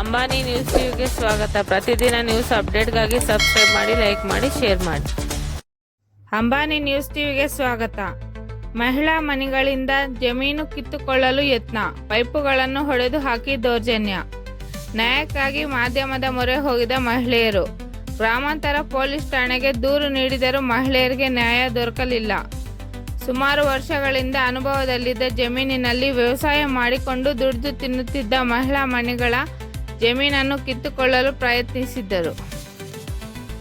Ambani news ಟಿವಿಗೆ ಸ್ವಾಗತ. ಪ್ರತಿದಿನ ನ್ಯೂಸ್ ಅಪ್ಡೇಟ್ಗಾಗಿ ಸಬ್ಸ್ಕ್ರೈಬ್ ಮಾಡಿ, ಲೈಕ್ ಮಾಡಿ, ಶೇರ್ ಮಾಡಿ. ಅಂಬಾನಿ ನ್ಯೂಸ್ ಟಿವಿಗೆ ಸ್ವಾಗತ. ಮಹಿಳಾ ಮನೆಗಳಿಂದ ಜಮೀನು ಕಿತ್ತುಕೊಳ್ಳಲು ಯತ್ನ. ಪೈಪುಗಳನ್ನು ಹೊಡೆದು ಹಾಕಿ ದೌರ್ಜನ್ಯ. ನ್ಯಾಯಕ್ಕಾಗಿ ಮಾಧ್ಯಮದ ಮೊರೆ ಹೋಗಿದ ಮಹಿಳೆಯರು. ಗ್ರಾಮಾಂತರ ಪೊಲೀಸ್ ಠಾಣೆಗೆ ದೂರು ನೀಡಿದರೂ ಮಹಿಳೆಯರಿಗೆ ನ್ಯಾಯ ದೊರಕಲಿಲ್ಲ. ಸುಮಾರು ವರ್ಷಗಳಿಂದ ಅನುಭವದಲ್ಲಿದ್ದ ಜಮೀನಿನಲ್ಲಿ ವ್ಯವಸಾಯ ಮಾಡಿಕೊಂಡು ದುಡಿದು ತಿನ್ನುತ್ತಿದ್ದ ಮಹಿಳಾ ಮನೆಗಳ ಜಮೀನನ್ನು ಕಿತ್ತುಕೊಳ್ಳಲು ಪ್ರಯತ್ನಿಸಿದ್ದರು.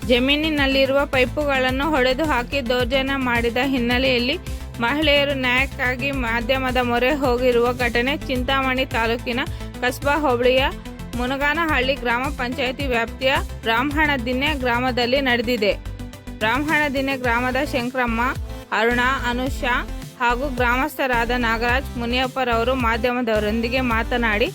ಜಮೀನಿನಲ್ಲಿರುವ ಪೈಪುಗಳನ್ನು ಹೊಡೆದು ಹಾಕಿ ದೌರ್ಜನ್ಯ ಮಾಡಿದ ಹಿನ್ನೆಲೆಯಲ್ಲಿ ಮಹಿಳೆಯರು ನ್ಯಾಯಕ್ಕಾಗಿ ಮಾಧ್ಯಮದ ಮೊರೆ ಹೋಗಿರುವ ಘಟನೆ ಚಿಂತಾಮಣಿ ತಾಲೂಕಿನ ಕಸ್ಬಾ ಹೋಬಳಿಯ ಮುನಗಾನಹಳ್ಳಿ ಗ್ರಾಮ ಪಂಚಾಯಿತಿ ವ್ಯಾಪ್ತಿಯ ಬ್ರಾಹ್ಮಣದಿನ್ನೆ ಗ್ರಾಮದಲ್ಲಿ ನಡೆದಿದೆ. ಬ್ರಾಹ್ಮಣದಿನ್ನೆ ಗ್ರಾಮದ ಶಂಕರಮ್ಮ, ಅರುಣ, ಅನುಷಾ ಹಾಗೂ ಗ್ರಾಮಸ್ಥರಾದ ನಾಗರಾಜ್ ಮುನಿಯಪ್ಪರವರು ಮಾಧ್ಯಮದವರೊಂದಿಗೆ ಮಾತನಾಡಿ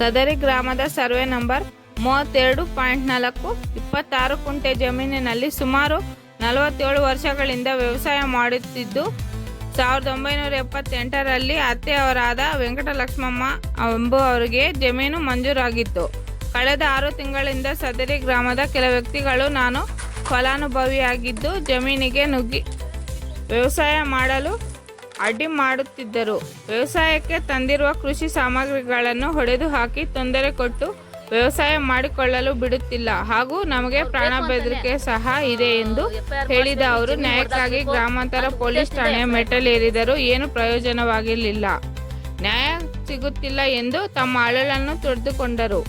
ಸದರಿ ಗ್ರಾಮದ ಸರ್ವೆ ನಂಬರ್ ಮೂವತ್ತೆರಡು ಪಾಯಿಂಟ್ ನಾಲ್ಕು, ಇಪ್ಪತ್ತಾರು ಕುಂಟೆ ಜಮೀನಿನಲ್ಲಿ ಸುಮಾರು ನಲವತ್ತೇಳು ವರ್ಷಗಳಿಂದ ವ್ಯವಸಾಯ ಮಾಡುತ್ತಿದ್ದು, ಸಾವಿರದ ಒಂಬೈನೂರ ಎಪ್ಪತ್ತೆಂಟರಲ್ಲಿ ಅತ್ತೆಯವರಾದ ವೆಂಕಟಲಕ್ಷ್ಮಮ್ಮ ಎಂಬುವವರಿಗೆ ಜಮೀನು ಮಂಜೂರಾಗಿತ್ತು. ಕಳೆದ ಆರು ತಿಂಗಳಿಂದ ಸದರಿ ಗ್ರಾಮದ ಕೆಲ ವ್ಯಕ್ತಿಗಳು ನಾನು ಫಲಾನುಭವಿಯಾಗಿದ್ದು, ಜಮೀನಿಗೆ ನುಗ್ಗಿ ವ್ಯವಸಾಯ ಮಾಡಲು ಅಡ್ಡಿ ಮಾಡುತ್ತಿದ್ದರು. ವ್ಯವಸಾಯಕ್ಕೆ ತಂದಿರುವ ಕೃಷಿ ಸಾಮಗ್ರಿಗಳನ್ನು ಹೊಡೆದು ಹಾಕಿ ತೊಂದರೆ ಕೊಟ್ಟು ವ್ಯವಸಾಯ ಮಾಡಿಕೊಳ್ಳಲು ಬಿಡುತ್ತಿಲ್ಲ. ಹಾಗೂ ನಮಗೆ ಪ್ರಾಣ ಬೆದರಿಕೆ ಸಹ ಇದೆ ಎಂದು ಹೇಳಿದ ಅವರು, ನ್ಯಾಯಕ್ಕಾಗಿ ಗ್ರಾಮಾಂತರ ಪೊಲೀಸ್ ಠಾಣೆ ಮೆಟ್ಟಲೇರಿದರೂ ಏನು ಪ್ರಯೋಜನವಾಗಿರಲಿಲ್ಲ. ನ್ಯಾಯ ಸಿಗುತ್ತಿಲ್ಲ ಎಂದು ತಮ್ಮ ಅಳಲನ್ನು ತೊಡೆದುಕೊಂಡರು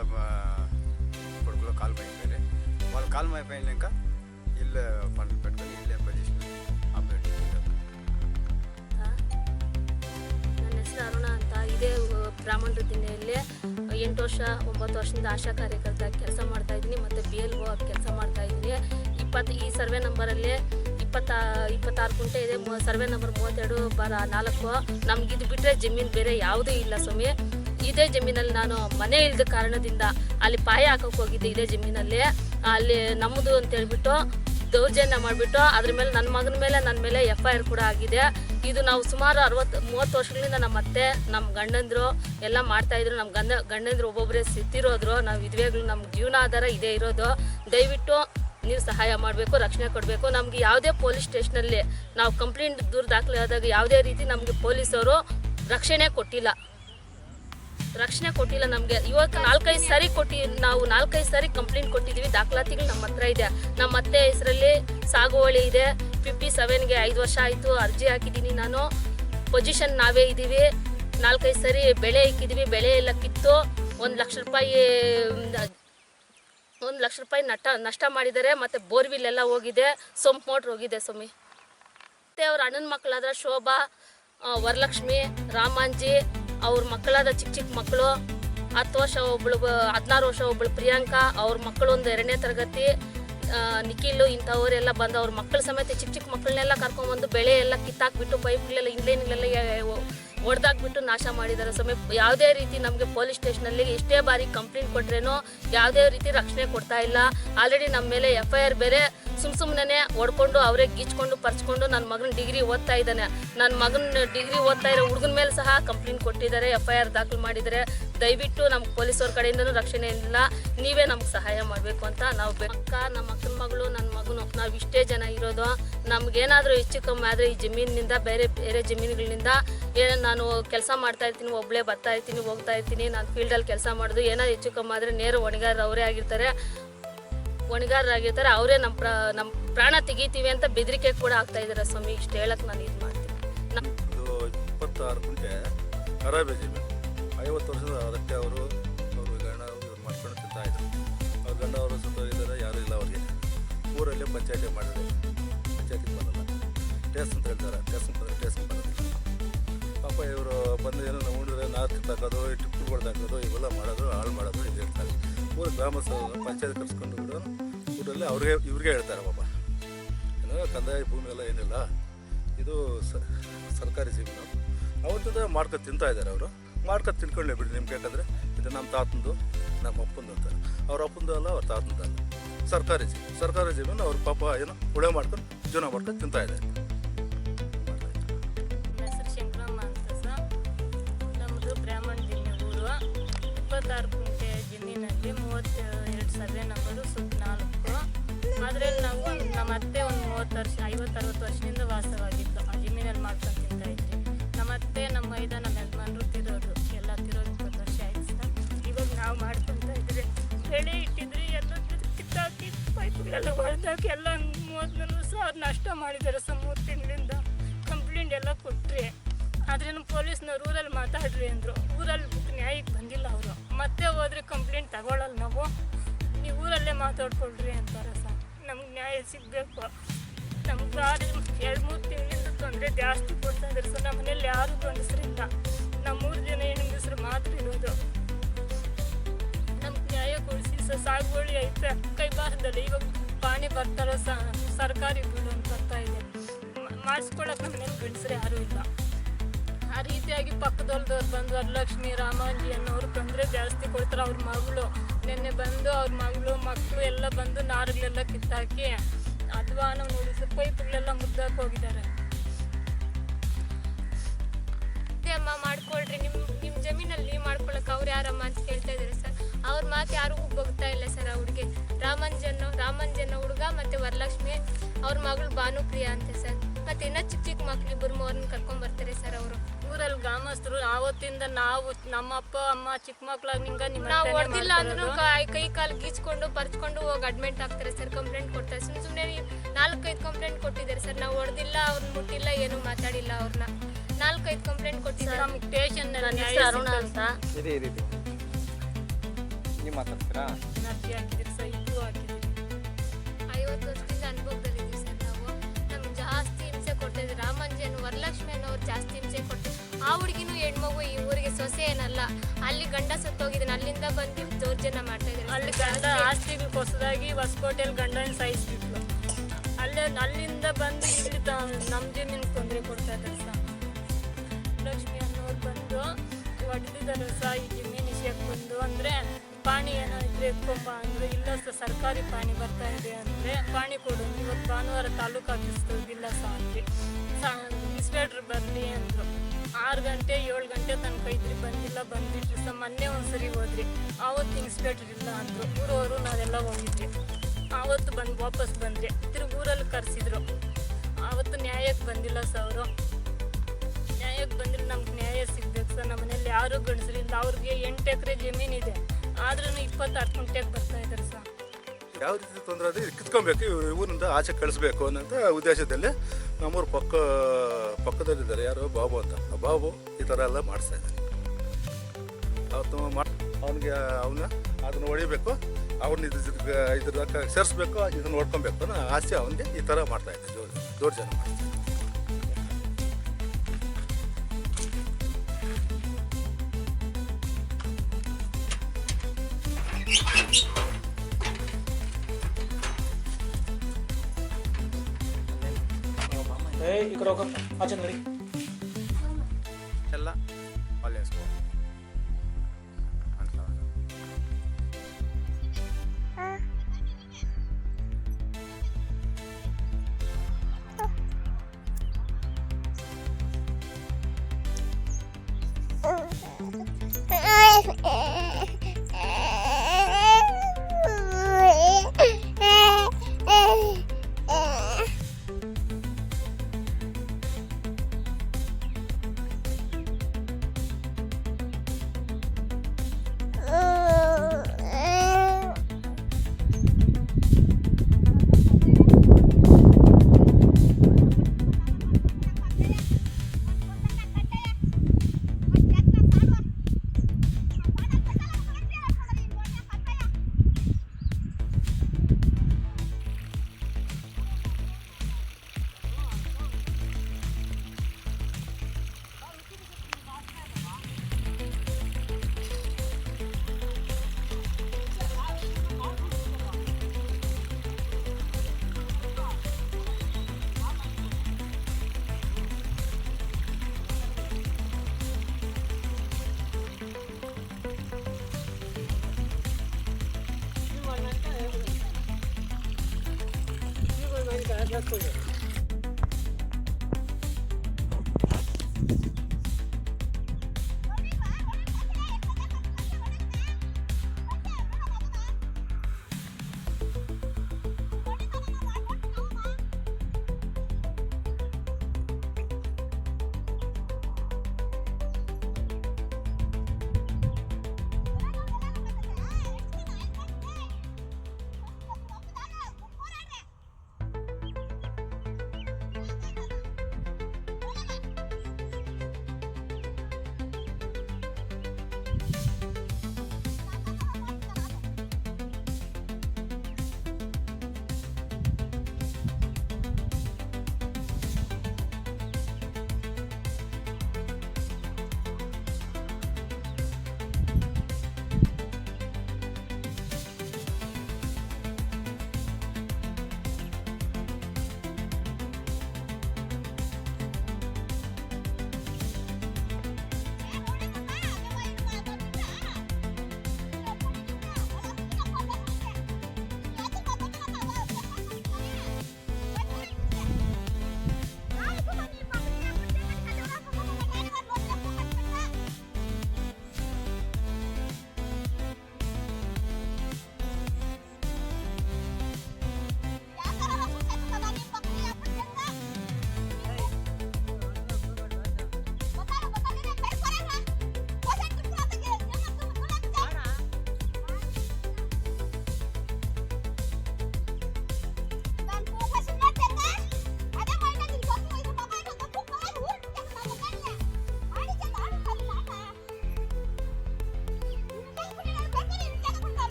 వాళ్ళ అత్త మా కొడుకులో కాలు అయిపోయారు వాళ్ళ కాలు అయిపోయినాక ఇల్లు పంటలు పెట్టుకొని ఇల్లే పొజిషన్ అప్డేట్ ನನ್ನ ಹೆಸರು ಅರುಣ ಅಂತ ಇದೇ ಬ್ರಾಹ್ಮಣರ ದಿನೆಯಲ್ಲಿ ಎಂಟು ವರ್ಷ ಒಂಬತ್ತು ವರ್ಷದಿಂದ ಆಶಾ ಕಾರ್ಯಕರ್ತ ಕೆಲಸ ಮಾಡ್ತಾ ಇದ್ದೀನಿ ಮತ್ತು ಬಿ ಎಲ್ ಒ ಕೆಲಸ ಮಾಡ್ತಾ ಇದ್ದೀನಿ ಇಪ್ಪತ್ತು ಈ ಸರ್ವೆ ನಂಬರಲ್ಲಿ ಇಪ್ಪತ್ತ ಇಪ್ಪತ್ತಾರು ಕುಂಟೆ ಇದೆ ಮೂ- ಸರ್ವೆ ನಂಬರ್ ಮೂವತ್ತೆರಡು ಬಾರ ನಾಲ್ಕು ನಮ್ಗೆ ಇದು ಬಿಟ್ಟರೆ ಜಮೀನು ಬೇರೆ ಯಾವುದೂ ಇಲ್ಲ ಸ್ವಾಮಿ ಇದೇ ಜಮೀನಲ್ಲಿ ನಾನು ಮನೆ ಇಲ್ಲದ ಕಾರಣದಿಂದ ಅಲ್ಲಿ ಪಾಯ ಹಾಕೋಕೆ ಹೋಗಿದ್ದೆ ಇದೇ ಜಮೀನಲ್ಲಿ. ಅಲ್ಲಿ ನಮ್ಮದು ಅಂತ ಹೇಳ್ಬಿಟ್ಟು ದೌರ್ಜನ್ಯ ಮಾಡಿಬಿಟ್ಟು ಅದ್ರ ಮೇಲೆ ನನ್ನ ಮಗನ ಮೇಲೆ ನನ್ನ ಮೇಲೆ ಎಫ್ ಐ ಆರ್ ಕೂಡ ಆಗಿದೆ. ಇದು ನಾವು ಸುಮಾರು ಅರವತ್ತು, ಮೂವತ್ತು ವರ್ಷಗಳಿಂದ ನಮ್ಮ ಅತ್ತೆ, ನಮ್ಮ ಗಂಡಂದ್ರು ಎಲ್ಲ ಮಾಡ್ತಾ ಇದ್ರು. ನಮ್ಮ ಗಂಡ, ಗಂಡಂದ್ರು ಒಬ್ಬೊಬ್ಬರೇ ಸಿತ್ತಿರೋದ್ರು. ನಾವು ವಿಧವೆಗಳು ನಮ್ಮ ಜೀವನ ಆಧಾರ ಇದೇ ಇರೋದು. ದಯವಿಟ್ಟು ನೀವು ಸಹಾಯ ಮಾಡಬೇಕು, ರಕ್ಷಣೆ ಕೊಡಬೇಕು. ನಮಗೆ ಯಾವುದೇ ಪೊಲೀಸ್ ಸ್ಟೇಷನಲ್ಲಿ ನಾವು ಕಂಪ್ಲೇಂಟ್ ದೂರ ದಾಖಲೆ ಆದಾಗ ಯಾವುದೇ ರೀತಿ ನಮಗೆ ಪೊಲೀಸರು ರಕ್ಷಣೆ ಕೊಟ್ಟಿಲ್ಲ. ರಕ್ಷಣೆ ಕೊಟ್ಟಿಲ್ಲ ನಮಗೆ. ಇವಾಗ ನಾಲ್ಕೈದು ಸಾರಿ ಕೊಟ್ಟಿ, ನಾವು ನಾಲ್ಕೈದು ಸಾರಿ ಕಂಪ್ಲೇಂಟ್ ಕೊಟ್ಟಿದ್ದೀವಿ ದಾಖಲಾತಿಗಳು ನಮ್ಮ ಹತ್ರ ಇದೆ. ನಮ್ಮ ಅತ್ತೆ ಹೆಸರಲ್ಲಿ ಸಾಗುವಳಿ ಇದೆ. ಫಿಫ್ಟಿ ಸೆವೆನ್ಗೆ ಐದು ವರ್ಷ ಆಯಿತು. ಅರ್ಜಿ ಹಾಕಿದ್ದೀನಿ ನಾನು. ಪೊಸಿಷನ್ ನಾವೇ ಇದ್ದೀವಿ. ನಾಲ್ಕೈದು ಸರಿ ಬೆಳೆ ಇಕ್ಕಿದ್ದೀವಿ ಬೆಳೆ ಎಲ್ಲ ಕಿತ್ತು. ಒಂದು ಲಕ್ಷ ರೂಪಾಯಿ, ಒಂದು ಲಕ್ಷ ರೂಪಾಯಿ ನಟ, ನಷ್ಟ ಮಾಡಿದ್ದಾರೆ. ಮತ್ತು ಬೋರ್ವಿಲ್ ಎಲ್ಲ ಹೋಗಿದೆ. ಸೊಂಪು ಮೋಟ್ರ್ ಹೋಗಿದೆ ಸ್ವಾಮಿ. ಮತ್ತು ಅವ್ರ ಅಣ್ಣನ ಮಕ್ಕಳಾದ್ರೆ ಶೋಭಾ ವರಲಕ್ಷ್ಮಿ, ರಾಮಾಂಜಿ ಅವ್ರ ಮಕ್ಕಳಾದ ಚಿಕ್ಕ ಚಿಕ್ಕ ಮಕ್ಕಳು ಹತ್ತು ವರ್ಷ ಒಬ್ಳು ಹದಿನಾರು ವರ್ಷ ಒಬ್ಳು ಪ್ರಿಯಾಂಕಾ, ಅವ್ರ ಮಕ್ಕಳು ಒಂದು ಎರಡನೇ ತರಗತಿ ನಿಖಿಲು ಇಂಥವರೆಲ್ಲ ಬಂದು ಅವ್ರ ಮಕ್ಕಳ ಸಮೇತ ಚಿಕ್ಕ ಚಿಕ್ಕ ಮಕ್ಕಳನ್ನೆಲ್ಲ ಕರ್ಕೊಂಡ್ಬಂದು ಬೆಳೆ ಎಲ್ಲ ಕಿತ್ತಾಕ್ಬಿಟ್ಟು ಪೈಪ್ಗಳೆಲ್ಲ ಇಂಡ್ಲೈನ್ಗಳೆಲ್ಲ ಹೊಡೆದಾಕ್ಬಿಟ್ಟು ನಾಶ ಮಾಡಿದ್ದಾರೆ ಸಮೇತ ಯಾವುದೇ ರೀತಿ ನಮಗೆ ಪೊಲೀಸ್ ಸ್ಟೇಷನಲ್ಲಿ ಎಷ್ಟೇ ಬಾರಿ ಕಂಪ್ಲೇಂಟ್ ಕೊಟ್ರೇನೋ ಯಾವುದೇ ರೀತಿ ರಕ್ಷಣೆ ಕೊಡ್ತಾ ಇಲ್ಲ. ಆಲ್ರೆಡಿ ನಮ್ಮ ಮೇಲೆ ಎಫ್ ಐ ಆರ್ ಬೇರೆ ಸುಮ್ ಸುಮ್ಮನೆ ಹೊಡ್ಕೊಂಡು ಅವರೇ ಗೀಚ್ಕೊಂಡು, ಪರ್ಚ್ಕೊಂಡು ನನ್ನ ಮಗನ ಡಿಗ್ರಿ ಓದ್ತಾ ಇದ್ದಾನೆ. ನನ್ನ ಮಗನ ಡಿಗ್ರಿ ಓದ್ತಾ ಇರೋ ಹುಡುಗನ ಮೇಲೆ ಸಹ ಕಂಪ್ಲೇಂಟ್ ಕೊಟ್ಟಿದ್ದಾರೆ ಎಫ್ ಐ ಆರ್ ದಾಖಲು ಮಾಡಿದ್ದಾರೆ. ದಯವಿಟ್ಟು ನಮ್ಮ ಪೊಲೀಸವ್ರ ಕಡೆಯಿಂದನೂ ರಕ್ಷಣೆ ಇಲ್ಲ. ನೀವೇ ನಮ್ಗೆ ಸಹಾಯ ಮಾಡಬೇಕು ಅಂತ ನಾವು ಅಕ್ಕ ನಮ್ಮ ಅಕ್ಕನ ಮಗಳು ನನ್ನ ಮಗನು, ನಾವು ಇಷ್ಟೇ ಜನ ಇರೋದು. ನಮ್ಗೇನಾದರೂ ಹೆಚ್ಚು ಕಮ್ಮಿ ಆದರೆ ಈ ಜಮೀನಿನಿಂದ ಬೇರೆ ಬೇರೆ ಜಮೀನುಗಳಿಂದ ಏನು ನಾನು ಕೆಲಸ ಮಾಡ್ತಾ ಇರ್ತೀನಿ ಒಬ್ಬಳೇ ಬರ್ತಾ ಇರ್ತೀನಿ, ಹೋಗ್ತಾ ಇರ್ತೀನಿ, ನಾನು ಫೀಲ್ಡಲ್ಲಿ ಕೆಲಸ ಮಾಡೋದು. ಏನಾದ್ರು ಹೆಚ್ಚು ಕಮ್ಮಿ ಆದರೆ ನೇರ ಹೊಣೆಗಾರರು ಅವರೇ ಆಗಿರ್ತಾರೆ. ಹೊಣೆಗಾರರಾಗಿರ್ತಾರೆ, ಅವರೇ ನಮ್ಮ ಪ್ರ, ನಮ್ಮ ಪ್ರಾಣ ತೆಗಿತೀವಿ ಅಂತ ಬೆದರಿಕೆ ಕೂಡ ಆಗ್ತಾ ಇದ್ದಾರೆ ಸ್ವಾಮಿ. ಇಷ್ಟು ಹೇಳಕ್ಕೆ ನಾನು ಇದು ಮಾಡ್ತೀನಿ. ಇದು ಐವತ್ತು ವರ್ಷದ ಅದಕ್ಕೆ ಅವರು ಅವರು ಗಂಡ ಮಾಡ್ಕೊಂಡು ತಿಂತಾ ಇದ್ರು. ಅವ್ರ ಗಂಡ ಅವರು ಸುತ್ತೋಗಿದ್ದಾರೆ ಯಾರೂ ಇಲ್ಲ ಅವ್ರಿಗೆ. ಊರಲ್ಲಿ ಪಂಚಾಯತಿ ಮಾಡಿದ್ರು ಪಂಚಾಯತಿ ಬಂದಲ್ಲ. ಟೇಸ್ಟ್ ಅಂತ ಹೇಳ್ತಾರೆ. ಟೇಸ್ಟ್ ಅಂತ ಟೇಸ್ಟ್ ಬರೋದಿಲ್ಲ ಪಾಪ ಇವರು ಬಂದು ಏನೋ ಉಂಡ್ರೆ ನಾರು ಕಿತ್ತಾಕೋದು ಟಿಪ್ಪು ಹೊಡೆದಾಕೋದು ಇವೆಲ್ಲ ಮಾಡೋದು, ಹಾಳು ಮಾಡೋದು, ಇದು ಊರ ಗ್ರಾಮಸ್ಥರು ಪಂಚಾಯತ್ ಕರ್ಸ್ಕೊಂಡು ಕೂಡ ಊರಲ್ಲಿ ಅವ್ರಿಗೆ, ಇವ್ರಿಗೆ ಹೇಳ್ತಾರೆ ಪಾಪ. ಏನೋ ಕಂದಾಯ ಭೂಮಿ ಎಲ್ಲ ಏನಿಲ್ಲ. ಇದು ಸರ್ಕಾರಿ ಜಮೀನು. ಅವತ್ತಿಂದ ಮಾಡ್ಕೊಂಡು ತಿಂತಾ ಇದ್ದಾರೆ ಅವರು. ಮಾಡ್ಕೊಂಡು ತಿನ್ಕೊಂಡೇ ಬಿಡಿ ನಿಮ್ಗೆ ಯಾಕಂದರೆ ಇದು ನಮ್ಮ ತಾತಂದು, ನಮ್ಮ ಅಪ್ಪಂದು ಅಂತಾರೆ ಅವ್ರ ಅಪ್ಪಂದು ಅಲ್ಲ, ಅವ್ರ ತಾತಂದು ಸರ್ಕಾರಿ ಜಮೀನು. ಸರ್ಕಾರಿ ಜಮೀನು ಅವ್ರ ಪಾಪ ಏನೋ ಉಳೆ ಮಾಡ್ಕೊಂಡು ಜೀವನ ಮಾಡ್ಕೊಂಡು ತಿಂತಾ ಇದ್ದಾರೆ. ಇಪ್ಪತ್ತಾರು ಕುಂಟೆ ಮೂವತ್ತೆರಡು ಸರ್ವೆ ನಂಬರು ಸುತ್ತ ನಾಲ್ಕು ಅದರಲ್ಲಿ ನಾವು ನಮ್ಮ ಅತ್ತೆ ಒಂದು ಮೂವತ್ತು ವರ್ಷ, ಐವತ್ತು, ಅರವತ್ತು ವರ್ಷದಿಂದ ವಾಸವಾಗಿತ್ತು ಆ ಜಮೀನಲ್ಲಿ ಮಾಡ್ಕೊಂಡು ತಿಂತಾ ನಮ್ಮ ಅತ್ತೆ, ನಮ್ಮ ಮೈದ, ನಮ್ಮ ಯಜಮಾನ್ರು ತಿರೋರು ಎಲ್ಲ ತಿರೋರು ಇಪ್ಪತ್ತು ವರ್ಷ ಆಯ್ತು ಸರ್. ಇವಾಗ ನಾವು ಮಾಡ್ಕೊತಾ ಇದ್ರೆ ಬೆಳೆ ಇಟ್ಟಿದ್ರಿ ಎಲ್ಲ ಕಿತ್ತಾಕಿ ಪೈಪ್ಗಳೆಲ್ಲ ಹೊಡೆದಾಕಿ ಎಲ್ಲ ಮೂವತ್ತು ನಲ್ವತ್ತು ಸಾವಿರ ನಷ್ಟ ಮಾಡಿದ್ದಾರೆ ಸರ್ ಮೂರು ತಿಂಗಳಿಂದ. ಕಂಪ್ಲೇಂಟ್ ಎಲ್ಲ ಕೊಟ್ರಿ. ಆದ್ರೂ ಪೊಲೀಸ್ನವ್ರು ಊರಲ್ಲಿ ಮಾತಾಡ್ರಿ ಅಂದರು. ಊರಲ್ಲಿ ನ್ಯಾಯಕ್ಕೆ ಬಂದಿಲ್ಲ ಅವರು. ಮತ್ತೆ ಹೋದ್ರೆ ಕಂಪ್ಲೇಂಟ್ ತಗೊಳ್ಳಲ್ಲ ನಾವು. ನೀವು ಊರಲ್ಲೇ ಮಾತಾಡ್ಕೊಳ್ರಿ ಅಂತಾರೆ ಸರ್. ನಮ್ಗೆ ನ್ಯಾಯ ಸಿಗಬೇಕು. ನಮ್ಗೆ ಆದ್ರೆ ಎರಡು ಮೂರು ತಿಂಗಳಿಂದ ತೊಂದರೆ ಜಾಸ್ತಿ ಕೊಡ್ತಾ ಇದ್ದಾರೆ ಸರ್. ನಮ್ಮ ಮನೇಲಿ ಯಾರು ಗಂಡಸರಿಂದ ನಮ್ಮ ಮೂರು ಜನ ಹೆಣ್ಗಸ್ರು ಮಾತ್ರ ಇರೋದು. ನಮ್ಗೆ ನ್ಯಾಯ ಕೊಡಿಸಿ ಸರ್. ಸಾಗುವಳಿ ಐತೆ. ಕೈ ಬಾರದಲ್ಲಿ ಇವಾಗ ಪಾನಿ ಬರ್ತಾರೋ ಸರ್ಕಾರಿ ಬಿಡು ಅಂತ ಬರ್ತಾ ಇದೆ. ಮಾಡಿಸ್ಕೊಳಕ್ಕೆ ನಮ್ಮ ಮನೇಲಿ ಗಂಡಸರು ಯಾರೂ ಇಲ್ಲ. ಆ ರೀತಿಯಾಗಿ ಪಕ್ಕದೊಲ್ದವ್ರು ಬಂದು ವರಲಕ್ಷ್ಮಿ ರಾಮಾಂಜಿ ಅನ್ನೋರು ತೊಂದರೆ ಜಾಸ್ತಿ ಕೊಡ್ತಾರೆ ಅವ್ರ ಮಗಳು. ನಿನ್ನೆ ಬಂದು ಅವ್ರ ಮಗಳು ಮಕ್ಕಳು ಎಲ್ಲ ಬಂದು ನಾರುಗಳೆಲ್ಲ ಕಿತ್ತಾಕಿ ಅಧ್ವಾನ ನೋಡಿಸಿ ಪೈಪ್ಗಳೆಲ್ಲ ಮುದ್ದಾಕ್ ಹೋಗಿದ್ದಾರೆ. ಅಮ್ಮ, ಮಾಡ್ಕೊಳ್ರಿ. ನಿಮ್ಮ ನಿಮ್ಮ ಜಮೀನಲ್ಲಿ ಮಾಡ್ಕೊಳಕ್ ಅವ್ರು ಯಾರಮ್ಮ ಅಂತ ಕೇಳ್ತಾ ಇದ್ದಾರೆ ಸರ್. ಅವ್ರ ಮಾತು ಯಾರಿಗೂ ಬಗ್ತಾ ಇಲ್ಲ ಸರ್ ಆ ಹುಡುಗಿ. ರಾಮಂಜನ್ ಹುಡುಗ ಮತ್ತು ವರಲಕ್ಷ್ಮಿ, ಅವ್ರ ಮಗಳು ಭಾನುಪ್ರಿಯ ಅಂತೆ ಸರ್. ಮತ್ತು ಇನ್ನೂ ಚಿಕ್ಕ ಚಿಕ್ಕ ಮಕ್ಳು ಇಬ್ಬರು ಕರ್ಕೊಂಡ್ ಬರ್ತಾರೆ ಸರ್ ಅವರು. ಊರಲ್ಲಿ ಗ್ರಾಮಸ್ಥರು ಆವತ್ತಿಂದ ನಾವು ನಮ್ಮ ಅಪ್ಪ ಅಮ್ಮ ಚಿಕ್ಕ ಮಕ್ಳಾಗ ನಿಂಗ ನಿಮ್ಮ ನಾವು ಹೊಡೆದಿಲ್ಲ ಅಂದ್ರೂ ಇರೋದು. ಕೈ ಕಾಲು ಗೀಚ್ಕೊಂಡು ಪರ್ಚ್ಕೊಂಡು ಹೋಗಿ ಅಡ್ಮಿಟ್ ಆಗ್ತಾರೆ ಸರ್ ಕಂಪ್ಲೇಂಟ್ ಕೊಡ್ತಾರೆ. ಸುಮ್ಮನೆ ಸುಮ್ಮನೆ ನಾಲ್ಕೈದು ಕಂಪ್ಲೇಂಟ್ ಕೊಟ್ಟಿದ್ದಾರೆ ಸರ್. ನಾವು ಹೊಡೆದಿಲ್ಲ ಅವ್ರನ್ನ ಮುಟ್ಟಿಲ್ಲ ಏನು ಮಾತಾಡಿಲ್ಲ ಅವ್ರನ್ನ ನಾಲ್ಕೈದು ಕಂಪ್ಲೇಂಟ್ ಕೊಟ್ಟಿದ್ದಾರೆ. ನಮ್ಗೆ ಸ್ಟೇಷನ್ ನನ್ನ ಅರುಣ ಅಂತ. ಇದೆ ಇದೆ ನೀವು ಮಾತಾಡ್ತೀರಾ? ಅರ್ಜಿ ಸರ್ ಇದು ಹಾಕಿದ್ದೀರಿ ಐವತ್ತು ವರ್ಷದಿಂದ ಅನುಭವದಲ್ಲಿದ್ದೀವಿ ಸರ್ ನಾವು. ನಮ್ಗೆ ಜಾಸ್ತಿ ಹಿಂಸೆ ಕೊಡ್ತಿದ್ವಿ ರಾಮಂಜನ್ ವರಲಕ್ಷ್ಮಿ ಅನ್ನೋರು ಜಾಸ್ತಿ ಹಿಂಸೆ ಕೊಡ್ತಿದ್ರು ಆ ಹುಡುಗಿನೂ ಹೆಣ್ಮಗು ಈ ಊರಿಗೆ ಸೊಸೆ ಏನಲ್ಲ. ಅಲ್ಲಿ ಗಂಡ ಸತ್ತೋಗಿದ್ದಾನೆ, ಅಲ್ಲಿಂದ ಬಂದು ದೌರ್ಜನ್ಯ ಮಾಡ್ತಾ ಇದ್ದಾರೆ. ಅಲ್ಲಿ ಗಂಡ ಆಸ್ತಿಗಳು ಹೊಸದಾಗಿ ಹೊಸಕೋಟೆಯಲ್ಲಿ ಗಂಡನ ಸಾಯಿಸ್ಬಿಟ್ಲು ಅಲ್ಲೇ ಅಲ್ಲಿಂದ ಬಂದು ಇಲ್ಲಿ ನಮ್ಮ ಜೀವನ ತೊಂದರೆ ಕೊಡ್ತಾ ಇದ್ದಾರೆ ಸಹ ಲಕ್ಷ್ಮಿ ಅನ್ನೋರು ಬಂದು ಹೊಡೆದಿದ್ದಾರೆ ಸಹ ಈ ಜಮೀನು ವಿಷಯಕ್ಕೆ ಬಂದು ಅಂದರೆ ಪಾಣಿ ಏನೋ ಇದ್ರೆ ಎತ್ಕೊಂಬ ಅಂದ್ರೆ, ಇಲ್ಲ ಸರ್, ಸರ್ಕಾರಿ ಪಾಣಿ ಬರ್ತಾ ಇದೆ ಅಂದರೆ ಪಾಣಿ ಕೊಡು. ಇವತ್ತು ಭಾನುವಾರ ತಾಲೂಕು ಆಫೀಸ್ಗೆ ಇಲ್ಲ ಸಹ ಅಂದ್ರಿ ಇನ್ಸ್ಪೆಕ್ಟ್ರ್ ಬರಲಿ ಅಂದರು. ಆರು ಗಂಟೆ, ಏಳು ಗಂಟೆ ತನಕ ಇದ್ರಿ, ಬಂದಿಲ್ಲ ಬಂದ್ಬಿಟ್ರಿ ಸರ್ ಮೊನ್ನೆ ಒಂದ್ಸರಿ ಹೋದ್ರಿ. ಆವತ್ತು ಇನ್ಸ್ಪೆಕ್ಟ್ರ್ ಇಲ್ಲ ಅಂದರು. ಊರವರು, ನಾವೆಲ್ಲ ಹೋಗಿದ್ವಿ. ಆವತ್ತು ಬಂದು, ವಾಪಸ್ ಬಂದ್ರಿ. ತಿರುಗಿ ಊರಲ್ಲಿ ಕರೆಸಿದ್ರು. ಆವತ್ತು ನ್ಯಾಯಕ್ಕೆ ಬಂದಿಲ್ಲ ಸರ್ ಅವರು. ನ್ಯಾಯಕ್ಕೆ ಬಂದರೆ ನಮ್ಗೆ ನ್ಯಾಯ ಸಿಗ್ಬೇಕು ಸರ್ ನಮ್ಮ ಮನೇಲಿ ಯಾರೂ ಗಂಡಸರಿಲ್ಲ ಅವ್ರಿಗೆ ಎಂಟು ಎಕರೆ ಜಮೀನಿದೆ ಆದ್ರೂ ಇಪ್ಪತ್ತಾರು ಗಂಟೆಗೆ ಬರ್ತಾ ಇದ್ದಾರೆ ಸರ್ ಯಾವ ರೀತಿ ತೊಂದರೆ ಆದರೆ ಇದು ಕಿತ್ಕೊಬೇಕು. ಊರಿಂದ ಆಚೆ ಕಳಿಸ್ಬೇಕು ಅನ್ನೋಂಥ ಉದ್ದೇಶದಲ್ಲಿ ನಮ್ಮೂರು ಪಕ್ಕ, ಪಕ್ಕದಲ್ಲಿದ್ದಾರೆ. ಯಾರು? ಬಾಬು ಅಂತ. ಆ ಬಾಬು ಈ ಥರ ಎಲ್ಲ ಮಾಡಿಸ್ತಾ ಇದ್ದಾನೆ. ಅವತ್ತು ಮಾಡಿ ಅವನಿಗೆ ಅವನ್ನ ಅದನ್ನು ಹೊಡಿಬೇಕು. ಅವ್ರನ್ನ ಇದ್ರ ಇದ್ರ ಸೇರಿಸ್ಬೇಕು, ಇದನ್ನ ನೋಡ್ಕೊಬೇಕು ಅನ್ನೋ ಆಸೆ ಅವನಿಗೆ. ಈ ಥರ ಮಾಡ್ತಾ ಇದ್ದೆ ಜೋರ್ ಜನ ಮಾಡ್ತಾ. ఏ ఇక్కడ ఒక అచ్చం గడి చల్లా వాళ్ళు వేసుకో Eh. ಆ